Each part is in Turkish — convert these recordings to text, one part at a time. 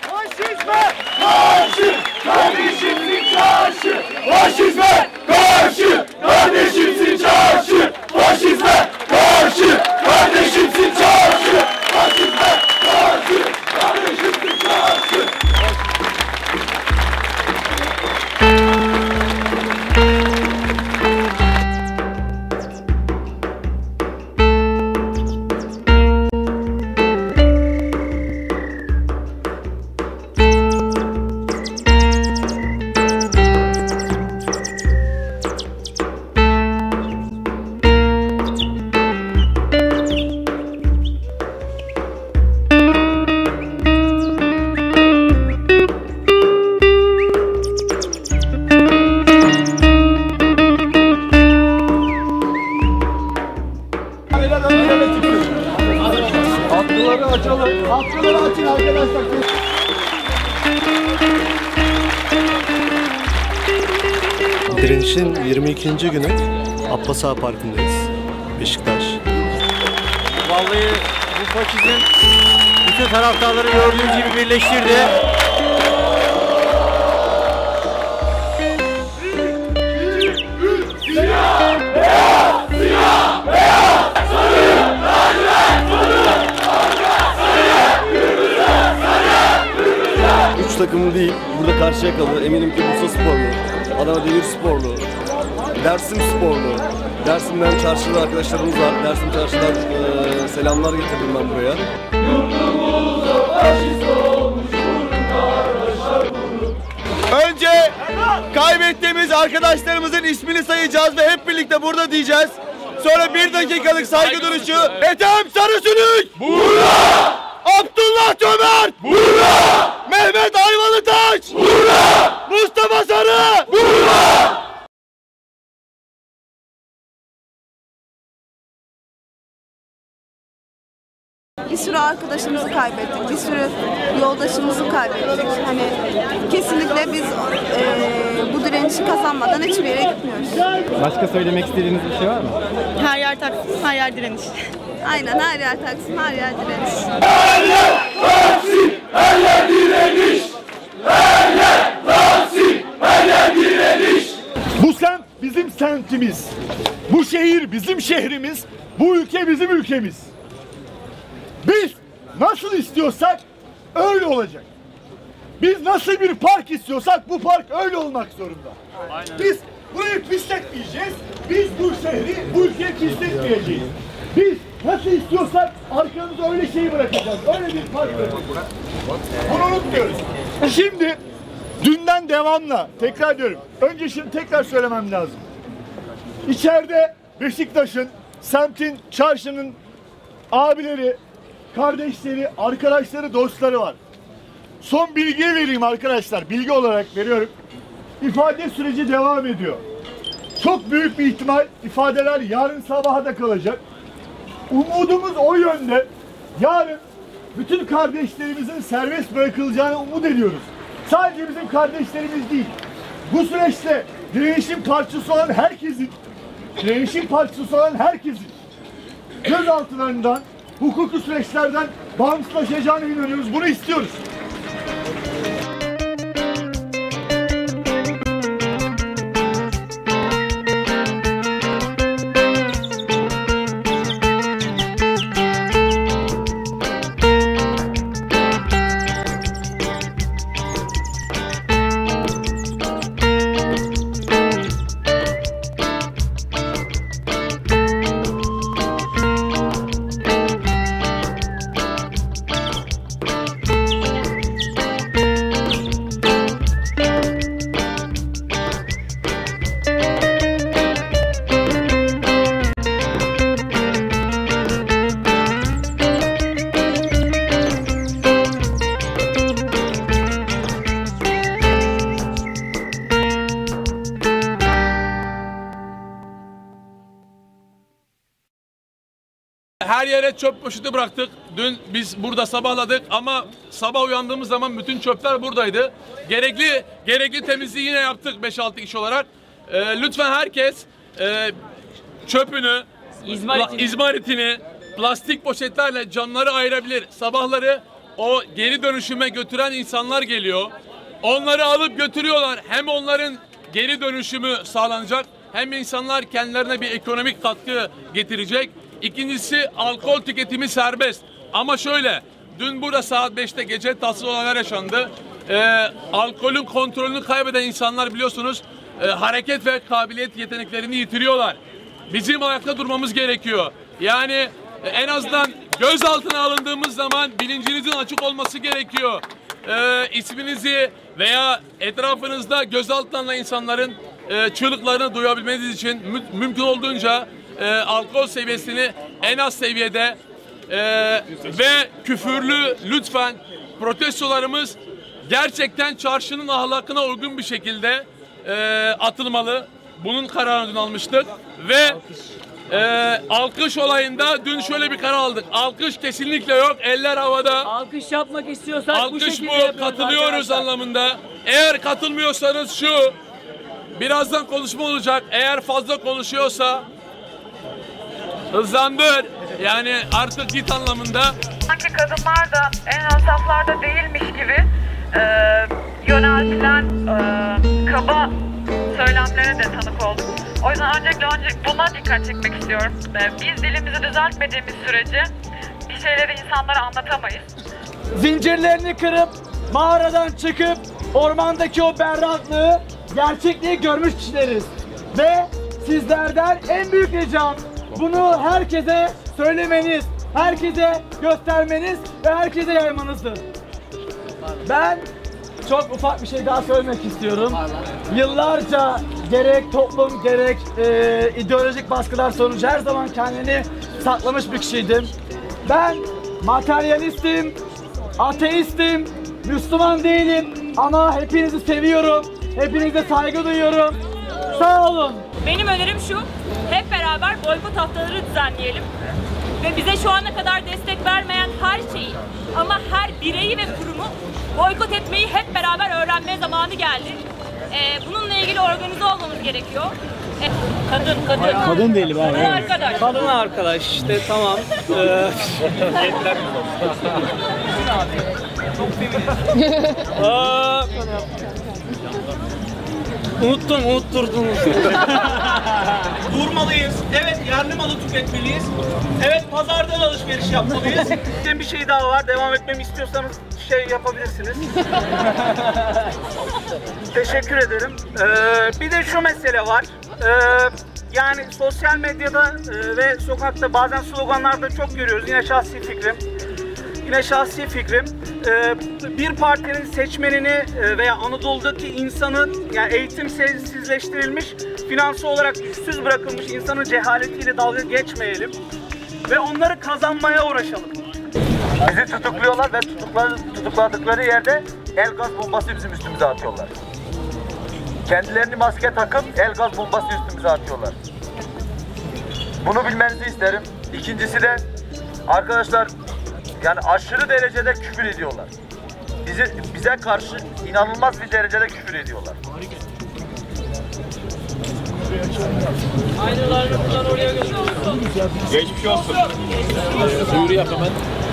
Faşizme! Karşı! Kardeşimsin çarşı. Faşizme! Karşı! Kardeşimsin çarşı. Faşizme! Karşı! Kardeşimsin çarşı. Faşizme Hatları açın arkadaşlar. Direnişin 22. günü Abbas Ağa Parkı'ndayız. Beşiktaş. Vallahi bu faşizm bütün taraftarları gördüğünüz gibi birleştirdi. Takımı değil, burada Karşıyakalı, eminim ki Bursa Sporlu, Adana Demirsporlu, Dersim Sporlu, Dersim'den çarşıda arkadaşlarımız var. Dersim çarşıdan eee, selamlar getirdim ben buraya. Önce kaybettiğimiz arkadaşlarımızın ismini sayacağız ve hep birlikte burada diyeceğiz. Sonra bir dakikalık saygı duruşu. Ethem Sarısülük! Burada! Abdullah Cömert! Burada! Mehmet Ayvalıtaş! Burada! Mustafa Sarı! Burada! Bir sürü arkadaşımızı kaybettik, bir sürü yoldaşımızı kaybettik. Hani kesinlikle biz eee, bu direnişi kazanmadan hiçbir yere gitmiyoruz. Başka söylemek istediğiniz bir şey var mı? Her yer taksim, her yer direniş. Aynen her yer Taksim, her yer direniş. Her yer Taksim, her yer direniş! Her yer Taksim, her yer direniş! Bu semt bizim semtimiz. Bu şehir bizim şehrimiz. Bu ülke bizim ülkemiz. Biz nasıl istiyorsak öyle olacak. Biz nasıl bir park istiyorsak bu park öyle olmak zorunda. Biz burayı pisletmeyeceğiz. Biz bu şehri, bu ülkeyi pisletmeyeceğiz. Biz nasıl istiyorsak arkamıza öyle şeyi bırakacağız. Öyle bir park bırakacağız. Bunu unutmuyoruz. Şimdi dünden devamla tekrar diyorum. Önce şunu tekrar söylemem lazım. İçeride Beşiktaş'ın, semtin, çarşının abileri, kardeşleri, arkadaşları, dostları var. Son bilgi vereyim arkadaşlar. Bilgi olarak veriyorum. İfade süreci devam ediyor. Çok büyük bir ihtimal ifadeler yarın sabaha da kalacak. Umudumuz o yönde. Yarın bütün kardeşlerimizin serbest bırakılacağını umut ediyoruz. Sadece bizim kardeşlerimiz değil. Bu süreçte direnişin parçası olan herkesin, direnişin parçası olan herkesin gözaltılarından, hukuki süreçlerden bağımsızlaşacağını inanıyoruz. Bunu istiyoruz. Yere çöp poşeti bıraktık. Dün biz burada sabahladık ama sabah uyandığımız zaman bütün çöpler buradaydı. Gerekli gerekli temizliği yine yaptık 5-6 kişi olarak. Ee, lütfen herkes e, çöpünü, İzmaritini. pla- izmaritini plastik poşetlerle camları ayırabilir. Sabahları o geri dönüşüme götüren insanlar geliyor. Onları alıp götürüyorlar. Hem onların geri dönüşümü sağlanacak hem insanlar kendilerine bir ekonomik katkı getirecek. İkincisi alkol tüketimi serbest. Ama şöyle dün burada saat 5'te gece tatsız olaylar yaşandı. Ee, alkolün kontrolünü kaybeden insanlar biliyorsunuz e, hareket ve kabiliyet yeteneklerini yitiriyorlar. Bizim ayakta durmamız gerekiyor. Yani e, en azından gözaltına alındığımız zaman bilincinizin açık olması gerekiyor. Ee, isminizi veya etrafınızda gözaltına insanların e, çığlıklarını duyabilmeniz için mü- mümkün olduğunca e, alkol seviyesini en az seviyede e, ve küfürlü lütfen protestolarımız gerçekten çarşının ahlakına uygun bir şekilde e, atılmalı. Bunun kararını dün almıştık ve e, alkış olayında dün şöyle bir karar aldık. Alkış kesinlikle yok. Eller havada. Alkış yapmak istiyorsak bu Alkış şekilde bu. Katılıyoruz arkadaşlar. anlamında. Eğer katılmıyorsanız şu. Birazdan konuşma olacak. Eğer fazla konuşuyorsa hızlandır. Yani artık git anlamında. sanki kadınlar da en saflarda değilmiş gibi e, yöneltilen e, kaba söylemlere de tanık olduk. O yüzden öncelikle önce buna dikkat çekmek istiyorum. E, biz dilimizi düzeltmediğimiz sürece bir şeyleri insanlara anlatamayız. Zincirlerini kırıp mağaradan çıkıp ormandaki o berraklığı gerçekliği görmüş kişileriz. Ve sizlerden en büyük ricam bunu herkese söylemeniz, herkese göstermeniz ve herkese yaymanızdır. Ben çok ufak bir şey daha söylemek istiyorum. Yıllarca gerek toplum gerek e, ideolojik baskılar sonucu her zaman kendini saklamış bir kişiydim. Ben materyalistim, ateistim, Müslüman değilim ama hepinizi seviyorum. Hepinize saygı duyuyorum. Sağ olun. Benim önerim şu, hep beraber boykot haftaları düzenleyelim. Ve bize şu ana kadar destek vermeyen her şeyi ama her bireyi ve kurumu boykot etmeyi hep beraber öğrenme zamanı geldi. Ee, bununla ilgili organize olmamız gerekiyor. Ee, kadın, kadın. Kadın değilim abi. Kadın arkadaş. Kadın arkadaş işte tamam. Ee, Aa, unuttum, unutturdum. Durmalıyız. Evet yerli malı tüketmeliyiz. Evet pazardan alışveriş yapmalıyız. bir şey daha var. Devam etmemi istiyorsanız şey yapabilirsiniz. Teşekkür ederim. Ee, bir de şu mesele var. Ee, yani sosyal medyada e, ve sokakta bazen sloganlarda çok görüyoruz. Yine şahsi fikrim. Yine şahsi fikrim. Ee, bir partinin seçmenini e, veya Anadolu'daki insanı yani eğitimsizleştirilmiş, finansal olarak güçsüz bırakılmış insanın cehaletiyle dalga geçmeyelim. Ve onları kazanmaya uğraşalım. Bizi tutukluyorlar ve tutukları, tutukladıkları yerde el gaz bombası bizim üstümüze atıyorlar. Kendilerini maske takıp el gaz bombası üstümüze atıyorlar. Bunu bilmenizi isterim. İkincisi de arkadaşlar yani aşırı derecede küfür ediyorlar. Bizi, bize karşı inanılmaz bir derecede küfür ediyorlar.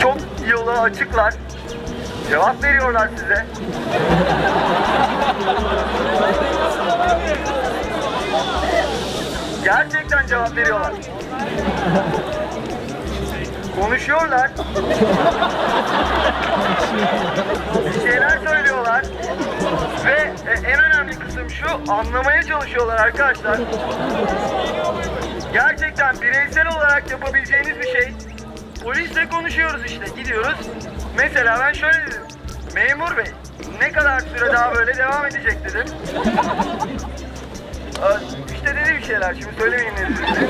Çok yolu açıklar. Cevap veriyorlar size. Gerçekten cevap veriyorlar. Konuşuyorlar. Bir şeyler söylüyorlar. Ve e, en önemli kısım şu, anlamaya çalışıyorlar arkadaşlar. Gerçekten bireysel olarak yapabileceğiniz bir şey. Polisle konuşuyoruz işte, gidiyoruz. Mesela ben şöyle dedim. Memur bey, ne kadar süre daha böyle devam edecek dedim. Aa, İşte dedi bir şeyler, şimdi söylemeyeyim dedi.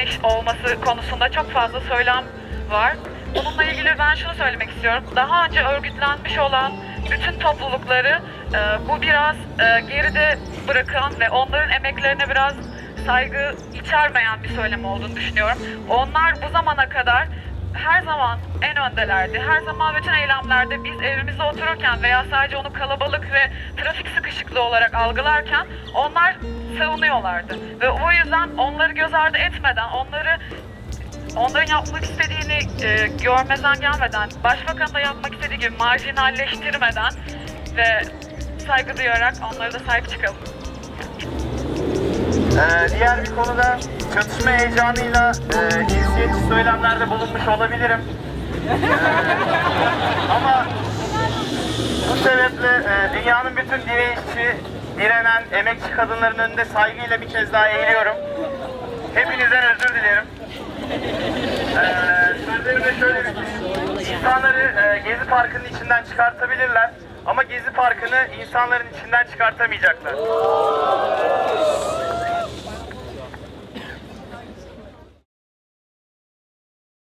Direniş olması konusunda çok fazla söylem var. Bununla ilgili ben şunu söylemek istiyorum. Daha önce örgütlenmiş olan bütün toplulukları e, bu biraz e, geride bırakan ve onların emeklerine biraz saygı içermeyen bir söylem olduğunu düşünüyorum. Onlar bu zamana kadar her zaman en öndelerdi. Her zaman bütün eylemlerde biz evimizde otururken veya sadece onu kalabalık ve trafik sıkışıklığı olarak algılarken onlar savunuyorlardı. Ve o yüzden onları göz ardı etmeden, onları onların yapmak istediğini e, görmezden gelmeden, başbakanın da yapmak istediği gibi marjinalleştirmeden ve saygı duyarak onlara da sahip çıkalım. Ee, diğer bir konuda çatışma heyecanıyla e, cinsiyetçi söylemlerde bulunmuş olabilirim. Ee, ama bu sebeple e, dünyanın bütün direnişçi, direnen emekçi kadınların önünde saygıyla bir kez daha eğiliyorum. Hepinizden özür dilerim. Ee, sözlerime şöyle bitireyim. İnsanları e, Gezi Parkı'nın içinden çıkartabilirler ama Gezi Parkı'nı insanların içinden çıkartamayacaklar.